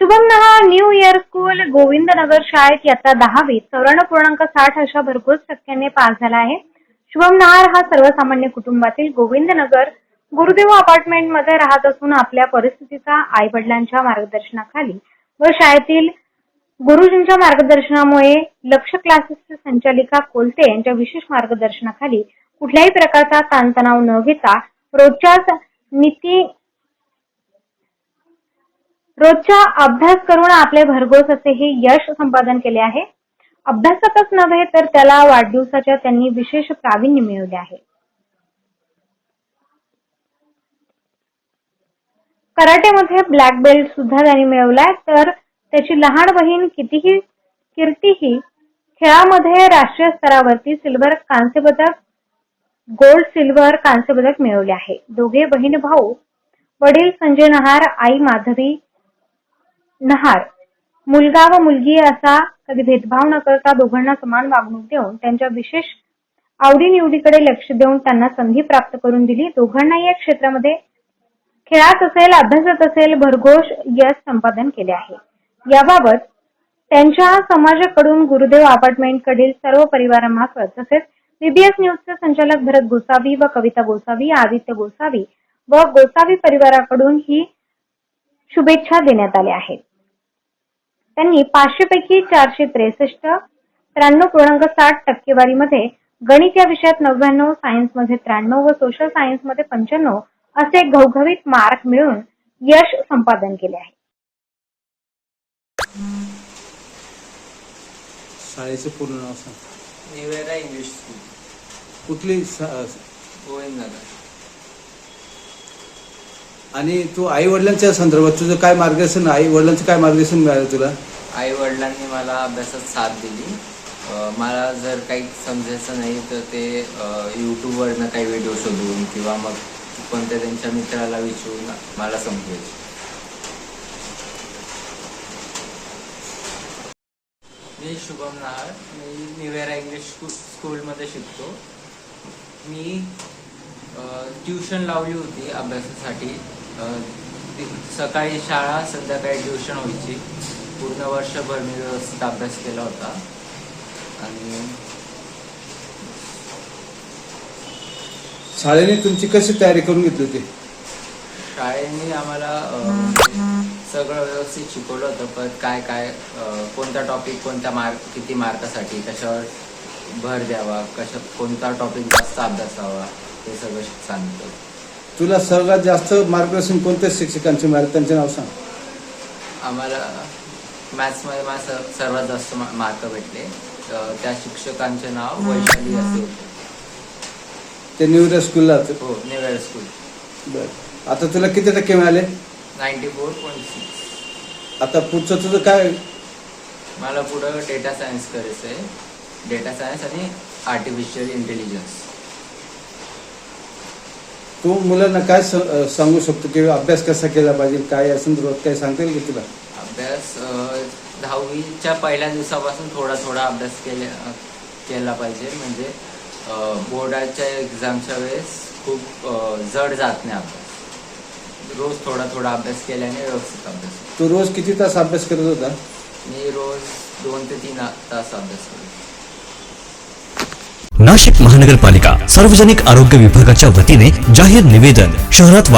शुभम नहा new year school Govindnagar शाळेत इयत्ता दहावीत चौऱ्याण्णव पूर्णांक साठ अशा भरघोस टक्क्यांनी पास झाला आहे. शुभम नहार हा सर्वसामान्य कुटुंबातील गोविंदनगर गुरुदेव अपार्टमेंटमध्ये राहत असून आपल्या परिस्थितीचा आई वडिलांच्या मार्गदर्शनाखाली व शाळेतील गुरुजींच्या मार्गदर्शनामुळे लक्ष क्लासेसच्या संचालिका कोलते यांच्या विशेष मार्गदर्शनाखाली कुठल्याही प्रकारचा ताणतणाव न घेता रोजच्याच नीती रोजच्या अभ्यास करून आपले भरघोस असे हे यश संपादन केले आहे. अभ्यासातच नव्हे तर त्याला वाढदिवसाच्या त्यांनी विशेष प्रावीण्य मिळवले आहे. कराटेमध्ये ब्लॅक बेल्ट सुद्धा त्यांनी मिळवलाय तर त्याची लहान बहीण कितीही कीर्तीही खेळामध्ये राष्ट्रीय स्तरावरती सिल्वर कांस्य पदक गोल्ड सिल्वर कांस्य पदक मिळवले आहे. दोघे बहीण भाऊ वडील संजय नहार आई माधवी नहार. मुलगा व मुलगी असा कधी भेदभाव न करता दोघांना समान वागणूक देऊन त्यांच्या विशेष आवडीनिवडीकडे लक्ष देऊन त्यांना संधी प्राप्त करून दिली. दोघांनाही या क्षेत्रामध्ये खेळात असेल अभ्यासात असेल भरघोष यश संपादन केले आहे. याबाबत त्यांच्या समाजाकडून गुरुदेव अपार्टमेंट कडील सर्व परिवारामार्फत तसेच बीबीएस न्यूजचे संचालक भरत गोसावी व कविता गोसावी आदित्य गोसावी व गोसावी परिवाराकडून ही शुभेच्छा देण्यात आल्या आहेत. त्यांनी पाचशे पैकी चारशे त्रेसष्ट त्र्याण्णव पूर्णांक साठ टक्केवारीमध्ये गणित या विषयात नव्याण्णव सायन्समध्ये त्र्याण्णव व सोशल सायन्समध्ये पंच्याण्णव असे घवघवीत मार्क मिळवून यश संपादन केले आहे. शाळेचं पूर्ण नाव सांग. Nivera English school. कुठली सा- गोविंदनगर. आणि तू आई वडिलांच्या संदर्भात तुझं काय मार्गदर्शन आई वडिलांचं काय मार्गदर्शन मिळालं तुला? आई वडिलांनी मला अभ्यासात साथ दिली. मला जर काही समजायचं नाही तर ते यूट्यूबवरनं काही व्हिडिओ शोधून किंवा मग कोणत्या त्यांच्या मित्राला विचारून मला समजायचे. मी शुभम नाहर. मी निवेरा इंग्लिश स्कूल स्कूलमध्ये शिकतो. मी ट्युशन लावली होती अभ्यासासाठी. सकाळी शाळा संध्याकाळी ट्युशन व्हायची. पूर्ण वर्षभर मी व्यवस्थित अभ्यास केला होता. आणि शाळेने तुमची कशी तयारी करून घेतली होती? शाळेने आम्हाला अ, सगळं व्यवस्थित शिकवलं होतं पण काय काय अ, कोणता टॉपिक कोणत्या मार्क किती मार्कासाठी कशावर भर द्यावा कशा कोणता टॉपिक जास्त अभ्यासावा हे सगळं सांगितलं होतं. तुला सर्वात जास्त मार्गदर्शन कोणत्या शिक्षकांचे मिळालं त्यांचे नाव सांग. आम्हाला मॅथ्समध्ये मला स- सर्वात जास्त मार्क भेटले. त्या शिक्षकांचे नाव वैशाली असे. होते ते न्यू स्कूलला. हो नेवेर स्कूल बरं. आता तुला किती टक्के मिळाले? नाईन्टी फोर पॉईंट सिक्स आता पुढचं तुझं काय? मला पुढं डेटा सायन्स करायचं आहे. डेटा सायन्स आणि आर्टिफिशियल इंटेलिजन्स तू मुलांना काय सांगू शकतो? की अभ्यास कसा केला पाहिजे? काय या संदर्भात काय सांगता येईल की तुला? अभ्यास दहावीच्या पहिल्या दिवसापासून थोडा थोडा अभ्यास केले केला पाहिजे. म्हणजे बोर्डाच्या एक्झामच्या वेळेस खूप जड जात नाही अभ्यास. रोज थोडा थोडा अभ्यास केल्याने व्यवस्थित अभ्यास. तू रोज किती तास अभ्यास करत होता? मी रोज दोन ते तीन तास अभ्यास करतो नाशिक महानगरपालिका सार्वजनिक आरोग्य विभागाच्या वतीने जाहीर निवेदन शहरात